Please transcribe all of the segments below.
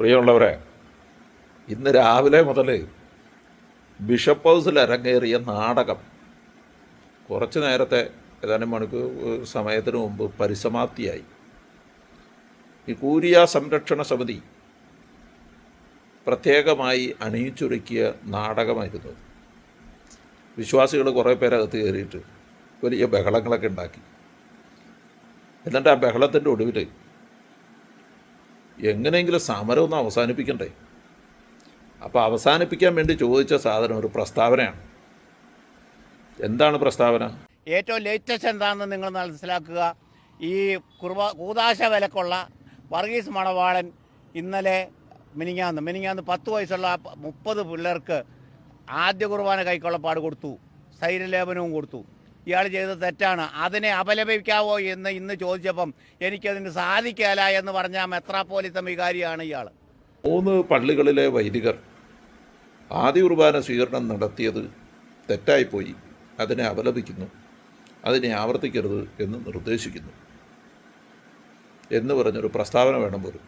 പ്രിയമുള്ളവരെ ഇന്ന് രാവിലെ മുതൽ ബിഷപ്പ് ഹൗസിൽ അരങ്ങേറിയ നാടകം കുറച്ച് നേരത്തെ ഏതാനും മണിക്കൂർ സമയത്തിന് മുമ്പ് പരിസമാപ്തിയായി. ഈ കൂരിയ സംരക്ഷണ സമിതി പ്രത്യേകമായി അണിയിച്ചൊരുക്കിയ നാടകമായിരുന്നു. വിശ്വാസികൾ കുറേ പേരകത്ത് കയറിയിട്ട് വലിയ ബഹളങ്ങളൊക്കെ ഉണ്ടാക്കി. എന്നിട്ട് ആ ബഹളത്തിന്റെ ഒടുവിൽ എങ്ങനെയെങ്കിലും സമരം ഒന്ന് അവസാനിപ്പിക്കണ്ടേ? അപ്പോൾ അവസാനിപ്പിക്കാൻ വേണ്ടി ചോദിച്ച സാധനം ഒരു പ്രസ്താവനയാണ്. എന്താണ് പ്രസ്താവന? ഏറ്റവും ലേറ്റസ്റ്റ് എന്താണെന്ന് നിങ്ങൾ മനസ്സിലാക്കുക. ഈ കുർബ കൂതാശ വിലക്കുള്ള വർഗീസ് മണവാളൻ ഇന്നലെ മിനിങ്ങാന്ന് മിനിങ്ങാന്ന് പത്ത് വയസ്സുള്ള മുപ്പത് പിള്ളേർക്ക് ആദ്യ കുർബാന കൈക്കൊള്ളപ്പാട് കൊടുത്തു. സൈരലേപനവും കൊടുത്തു. ഇയാൾ ചെയ്ത തെറ്റാണ്. അതിനെ അപലപിക്കാവോ എന്ന് ഇന്ന് ചോദിച്ചപ്പം എനിക്കതിന് സാധിക്കാല എന്ന് പറഞ്ഞ മെത്രാപ്പോലിത്ത വികാരിയാണ് ഇയാൾ മൂന്ന് പള്ളികളിലെ വൈദികർ ആദ്യ കുർബാന സ്വീകരണം നടത്തിയത് തെറ്റായിപ്പോയി. അതിനെ അപലപിക്കുന്നു. അതിനെ ആവർത്തിക്കരുത് എന്ന് നിർദ്ദേശിക്കുന്നു. എന്ന് പറഞ്ഞൊരു പ്രസ്താവന വേണം പോലും.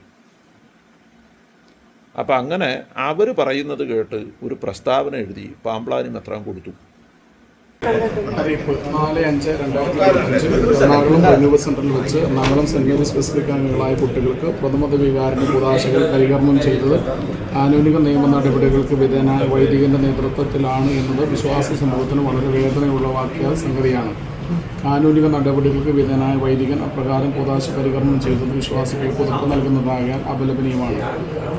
അപ്പം അങ്ങനെ അവർ പറയുന്നത് കേട്ട് ഒരു പ്രസ്താവന എഴുതി പാമ്പ്ലാനി മെത്രാൻ കൊടുത്തു. അറിയിപ്പ് നാല് അഞ്ച് രണ്ടായിരത്തി എറണാകുളം സെന്ററിൽ വെച്ച് എറണാകുളം സെന്റ് സ്പെസിഫിക് അംഗങ്ങളായ കുട്ടികൾക്ക് പ്രഥമത വികാരം കൂതാശകൾ പരികർമ്മം ചെയ്തത്. ആനുകൂലിക നിയമ നടപടികൾക്ക് വിധേയനായ വൈദികന്റെ നേതൃത്വത്തിലാണ് എന്നത് വിശ്വാസ സമൂഹത്തിന് വളരെ വേദനയുള്ളവാക്കിയ സംഗതിയാണ്. ആനുകൂലിക നടപടികൾക്ക് വിധേയനായ വൈദികൻ അപ്രകാരം കൂതാശ പരികർമ്മം ചെയ്തത് വിശ്വാസികൾക്ക് ഉറപ്പ് നൽകുന്നതാകാൻ അപലപനീയമാണ്.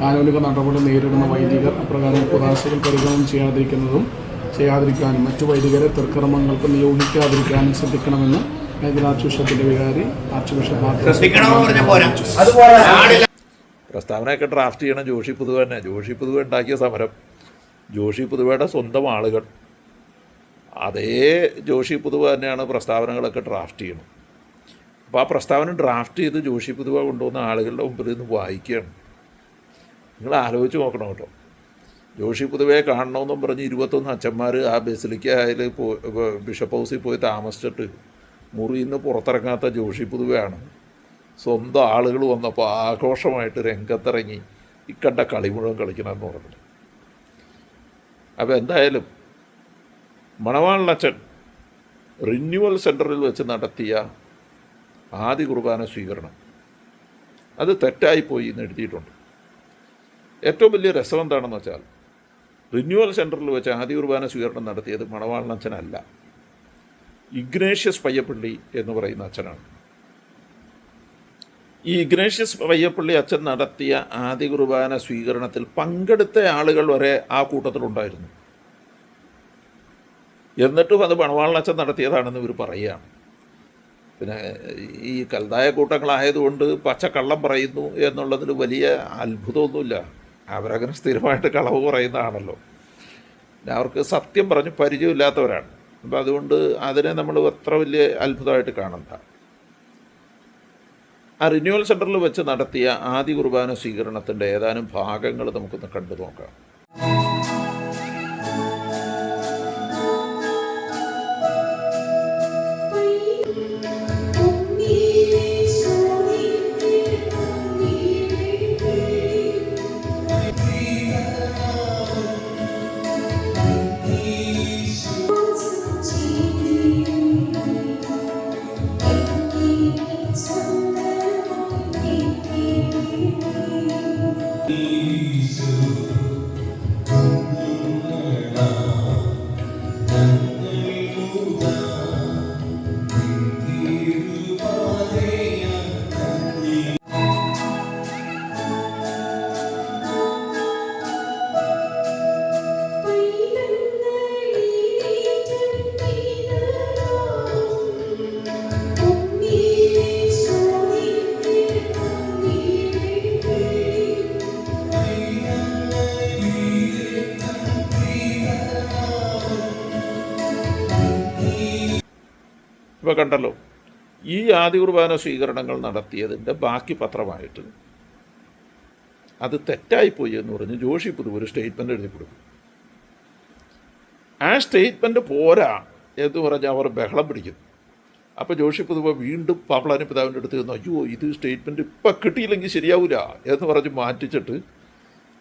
ആനുകൂലിക നടപടി നേരിടുന്ന വൈദികർ അപ്രകാരം കൂതാശകൾ പരികർമ്മം ചെയ്യാതിരിക്കുന്നതും ചെയ്യാതിരിക്കാനും മറ്റു വൈദികരെ തർക്കർമ്മങ്ങൾക്ക് നിയോഗിക്കാതിരിക്കാനും ശ്രദ്ധിക്കണമെന്ന് മേഖല ആർച്ച് ബിഷപ്പിന്റെ വികാരി ആർച്ച് ബിഷപ്പ് പ്രസ്താവനയൊക്കെ ഡ്രാഫ്റ്റ് ചെയ്യണം. ജോഷി പുതുവ തന്നെ ജോഷി പുതുവ ഉണ്ടാക്കിയ സമരം. ജോഷി പുതുവയുടെ സ്വന്തം ആളുകൾ. അതേ ജോഷി പുതുവ തന്നെയാണ് പ്രസ്താവനകളൊക്കെ ഡ്രാഫ്റ്റ് ചെയ്യണം. അപ്പോൾ ആ പ്രസ്താവന ഡ്രാഫ്റ്റ് ചെയ്ത് ജോഷി പുതുവ കൊണ്ടുവന്ന ആളുകളുടെ മുമ്പിൽ നിന്ന് വായിക്കുകയാണ്. നിങ്ങൾ ആലോചിച്ച് നോക്കണം കേട്ടോ. ജോഷി പൊതുവേ കാണണമെന്നും പറഞ്ഞ് ഇരുപത്തൊന്ന് അച്ഛന്മാർ ആ ബസിലിക്കയിൽ പോ ബിഷപ്പ് ഹൗസിൽ പോയി താമസിച്ചിട്ട് മുറിയിൽ നിന്ന് പുറത്തിറങ്ങാത്ത ജോഷി പൊതുവെയാണ്. സ്വന്തം ആളുകൾ വന്നപ്പോൾ ആഘോഷമായിട്ട് രംഗത്തിറങ്ങി ഇക്കണ്ട കളി മുഴുവൻ കളിക്കണമെന്ന് പറഞ്ഞു അപ്പോൾ എന്തായാലും മണവാളച്ചൻ റിന്യൂവൽ സെന്ററിൽ വെച്ച് നടത്തിയ ആദ്യ കുർബാന സ്വീകരണം. അത് തെറ്റായിപ്പോയി എന്ന് എഴുതിയിട്ടുണ്ട്. ഏറ്റവും വലിയ രസം എന്താണെന്ന് വെച്ചാൽ റിന്യൂവൽ സെന്ററിൽ വെച്ച് ആദ്യ കുർബാന സ്വീകരണം നടത്തിയത് മണവാളനച്ഛനല്ല ഇഗ്നേഷ്യസ് പയ്യപ്പള്ളി എന്ന് പറയുന്ന അച്ഛനാണ്. ഈ ഇഗ്നേഷ്യസ് പയ്യപ്പള്ളി അച്ഛൻ നടത്തിയ ആദ്യ കുർബാന സ്വീകരണത്തിൽ പങ്കെടുത്ത ആളുകൾ വരെ ആ കൂട്ടത്തിലുണ്ടായിരുന്നു. എന്നിട്ടും അത് മണവാളനച്ഛൻ നടത്തിയതാണെന്ന് ഇവർ പറയുകയാണ്. പിന്നെ ഈ കൽതായ കൂട്ടങ്ങളായതുകൊണ്ട് പച്ചക്കള്ളം പറയുന്നു എന്നുള്ളതിൽ വലിയ അത്ഭുതമൊന്നുമില്ല. അവരങ്ങനെ സ്ഥിരമായിട്ട് കളവ് പറയുന്നതാണല്ലോ അവർക്ക് സത്യം പറഞ്ഞ് പരിചയമില്ലാത്തവരാണ്. അപ്പോൾ അതുകൊണ്ട് അതിനെ നമ്മൾ അത്ര വലിയ അത്ഭുതമായിട്ട് കാണണ്ട. ആ റിന്യൂവൽ സെന്ററിൽ വെച്ച് നടത്തിയ ആദ്യ കുർബാന സ്വീകരണത്തിന്റെ ഏതാനും ഭാഗങ്ങൾ നമുക്കൊന്ന് കണ്ടു നോക്കാം. ഇപ്പോൾ കണ്ടല്ലോ ഈ ആദ്യ കുർബാന സ്വീകരണങ്ങൾ നടത്തിയതിന്റെ ബാക്കി പത്രമായിട്ട് അത് തെറ്റായിപ്പോയി എന്ന് പറഞ്ഞ് ജോഷി പുതു ഒരു സ്റ്റേറ്റ്മെന്റ് എഴുതി കൊടുക്കും. ആ സ്റ്റേറ്റ്മെന്റ് പോരാ എന്ന് പറഞ്ഞ് അവർ ബഹളം പിടിക്കും. അപ്പോൾ ജോഷി പുതുവ വീണ്ടും പാപ്പളാനി പിതാവിന്റെ അടുത്ത് ചെന്നു അയ്യോ ഇത് സ്റ്റേറ്റ്മെന്റ് ഇപ്പം കിട്ടിയില്ലെങ്കിൽ ശരിയാവില്ല എന്ന് പറഞ്ഞ് മാറ്റിച്ചിട്ട്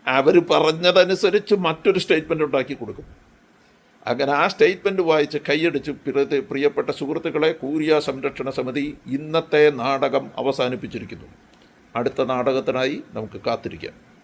അവർ പറഞ്ഞതനുസരിച്ച് മറ്റൊരു സ്റ്റേറ്റ്മെന്റ് ഉണ്ടാക്കി കൊടുക്കും. അങ്ങനെ ആ സ്റ്റേറ്റ്മെന്റ് വായിച്ച് കൈയടിച്ച് പ്രിയ- പ്രിയപ്പെട്ട സുഹൃത്തുക്കളെ കൂരിയ സംരക്ഷണ സമിതി ഇന്നത്തെ നാടകം അവസാനിപ്പിച്ചിരിക്കുന്നു. അടുത്ത നാടകത്തിനായി നമുക്ക് കാത്തിരിക്കാം.